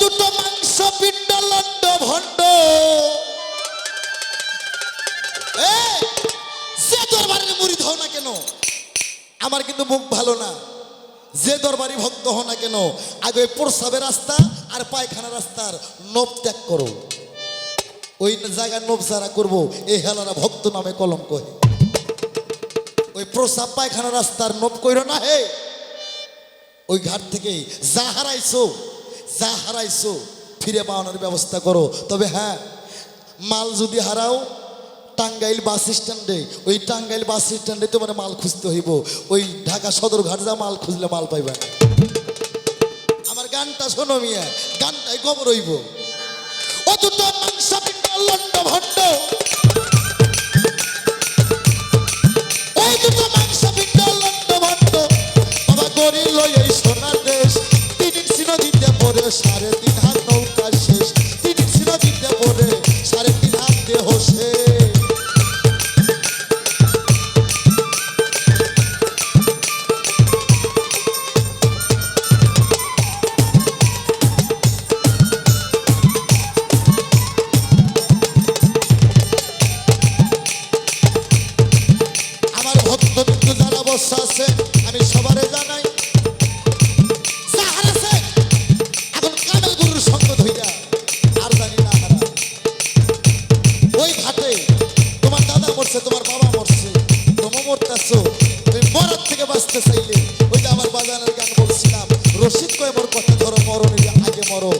দুটো মাংস পিণ্ড লন্ড ভণ্ড। যে দরবারের মুড়ি হও না কেন? আমার কিন্তু মুখ ভালো না। যে দরবারি ভক্ত হও না কেন? আগে প্রসাবের রাস্তা আর পায়খানা রাস্তার নব ত্যাগ করো। ওই জায়গায় নব যারা করব, এই হেলারা ভক্ত নামে কলঙ্ক হে ওই প্রসাব পায়খানা রাস্তার নব কইরো না হে? ওই ঘাট থেকে যা হারাইছো যা হারাইছো, ফিরে পাওয়ানোর ব্যবস্থা করো। তবে হ্যাঁ মাল যদি হারাও, টাঙ্গাইল বাস স্ট্যান্ডে, ওই টাঙ্গাইল বাস স্ট্যান্ডে তোমার মাল খুঁজতে হইব। ওই ঢাকা সদর ঘাট যা মাল খুঁজলে মাল পাইবা। আমার গানটা শোনো মিয়া, গানটাই খবর হইব। পিণ্ড লন্ড ভণ্ড। ওই দুটো মাংস পিণ্ড লন্ড ভণ্ড। বাবা গরিল আছে, আমি সবারে জানাই। তোমার বাবা মরছে তোমার মরতেছো। তুমি থেকে বাঁচতে চাইলে ওই যে আমার বাজানের গান বলছিলাম রশিদ কয় মোর কথা, ধরো মরণের আগে মরো।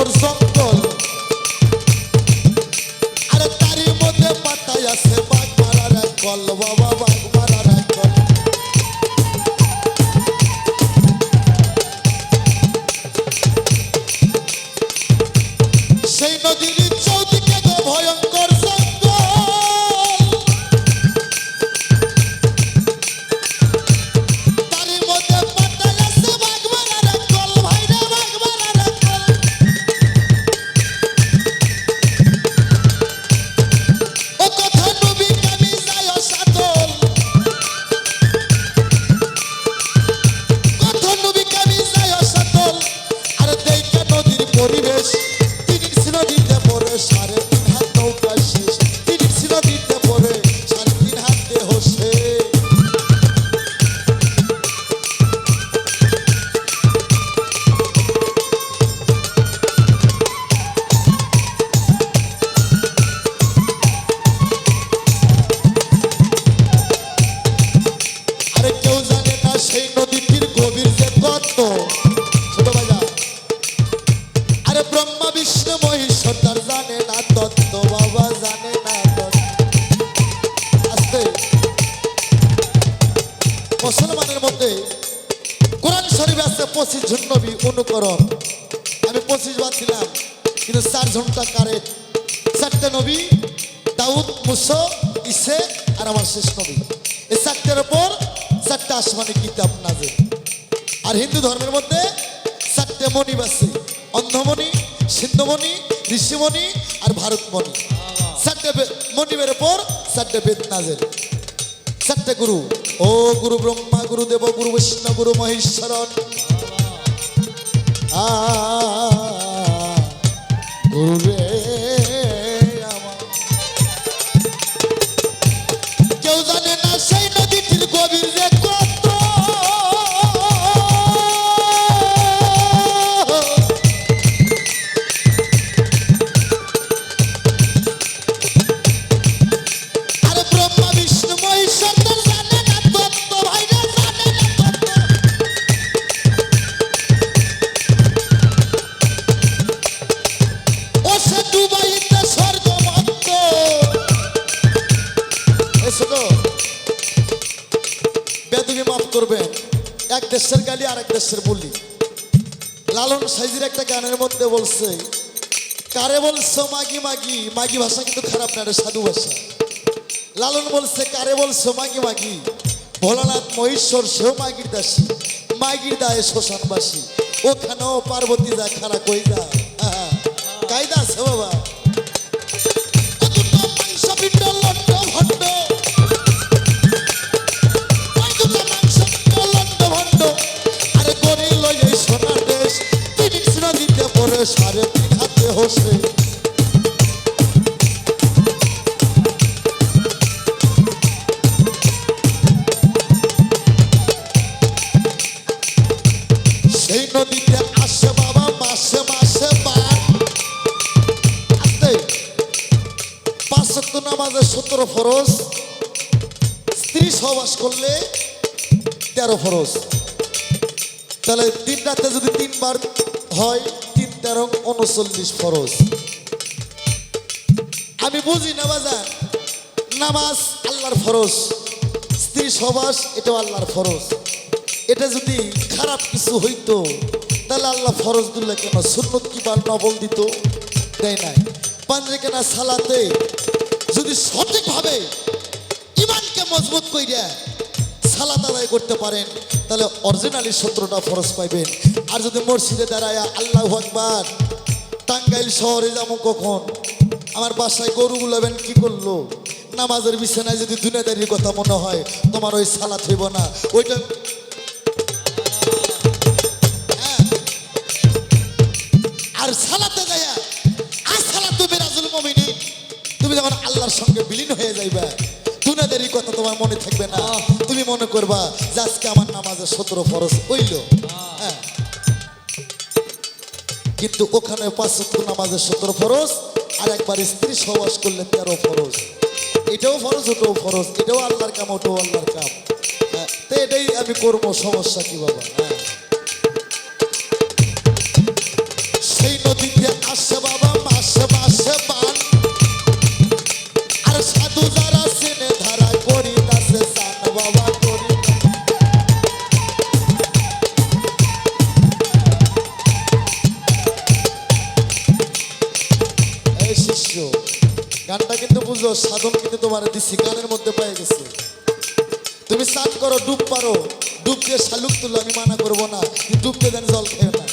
ভয়ঙ্কর জঙ্গল আরে তারই মধ্যে পাতায় আছে বাঘ মারার কল বাবা। শরীফে আছে পঁচিশ জন নবী, অনুকরণ। আমি পঁচিশ বার দিলাম, কিন্তু চার ঘণ্টা কারেক্ট চারটে নবী, দাউদ, মুসো, ইসে আর আমার শেষ নবী। এই চারটের ওপর চারটে আসমানি কিতাব নাজে আর হিন্দু ধর্মের মধ্যে চারটে মণি আছে অন্ধমণি, সিন্ধুমণি, ঋষিমণি আর ভারতমণি। চারটে মণিবের ওপর চারটে বেদ নাজের চারটে গুরু। ও গুরু ব্রহ্মা গুরু দেব গুরু বিষ্ণু গুরু মহেশ্বর গুরু রে এক দেশের গালি আর এক দেশের বলি। লালন সাইজির একটা গানের মধ্যে বলছে কারে বলছো মাগি মাগি? মাগি ভাষা কিন্তু খারাপ না সাধু ভাষা। লালন বলছে কারে বলছো মাগি মাগি? ভোলানাথ মহেশ্বর সেও মাগির দাসী। মাগির দায়ে শ্মশানবাসী। ওখানেও পার্বতী দা খারা কই যা আহা, কায়দা আছে বাবা। সারে খাতে হোসে। সেই নদীতে আসে বাবা, মাসে মাসে নামাজে সতেরো ফরজ। স্ত্রী সহবাস করলে তেরো ফরজ। তাহলে তিন রাতে যদি তিনবার হয় তেরো উনচল্লিশ ফরজ। আমি বুঝি না বাজার? নামাজ আল্লাহর ফরজ। স্ত্রী সহবাস, এটাও আল্লাহর ফরজ। এটা যদি খারাপ কিছু হইতো, তাহলে আল্লাহ ফরজ দিলে কেন? সুন্নত কি বা নবল দিত? দেয় নাই। পাঞ্জে কেনা সালাতে যদি সঠিকভাবে ইমানকে মজবুত কইরা সালাত আদায় করতে পারেন, তাহলে অরিজিনালি সতেরোটা ফরজ পাইবেন। আর যদি মসজিদে দাঁড়ায় আল্লাহ আকবার, টাঙ্গাইল শহরে যাব কখন? আমার বাসায় গরু গুলাবেন কি করল? নামাজের বিছানায় যদি দুনিয়াদারির কথা মনে হয়, তোমার ওই সালাত হইব না। ওইটা হ্যাঁ। আর সালাতে যাইয়া আর সালাত তুমি রাজুল মমিনী। তুমি যখন আল্লাহর সঙ্গে বিলীন হয়ে যাইবা দুনাদেরই কথা তোমার মনে থাকবে না। তুমি মনে করবা যে আজকে আমার নামাজের সতেরো ফরজ হইল। হ্যাঁ। কিন্তু ওখানে পাঁচ নামাজের সতেরো ফরজ আর একবার স্ত্রী সহবাস করলে তেরো ফরজ। এটাও ফরজ ওটাও ফরজ। এটাও আল্লাহর কাম ওটাও আল্লাহর কাম। হ্যাঁ, তো এটাই আমি করব সমস্যা কি বাবা? হ্যাঁ। বুঝো সাধন কিন্তু তোমার দিচ্ছি গানের মধ্যে পেয়ে গেছে। তুমি স্নান করো, ডুব পারো। ডুব দিয়ে শালুক তুলো, আমি মানা করব না। ডুব দিয়ে দেন জল খেয়ে না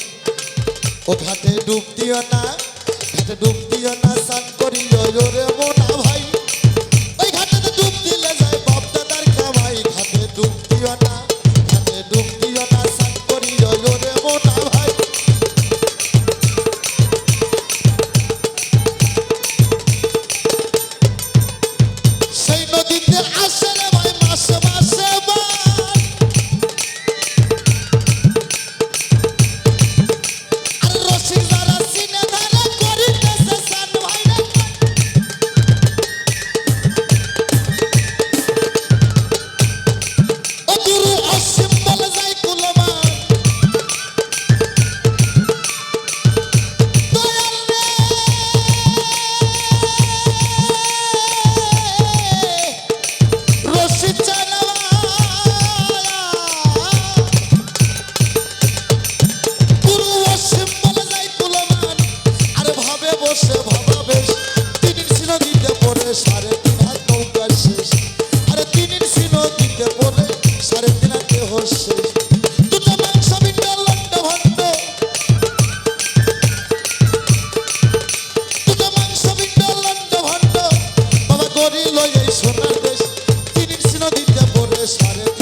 ও ঘাটে ডুব দিও না, ঘাটে ডুব দিও না, স্নান করি রে মোনা। সারে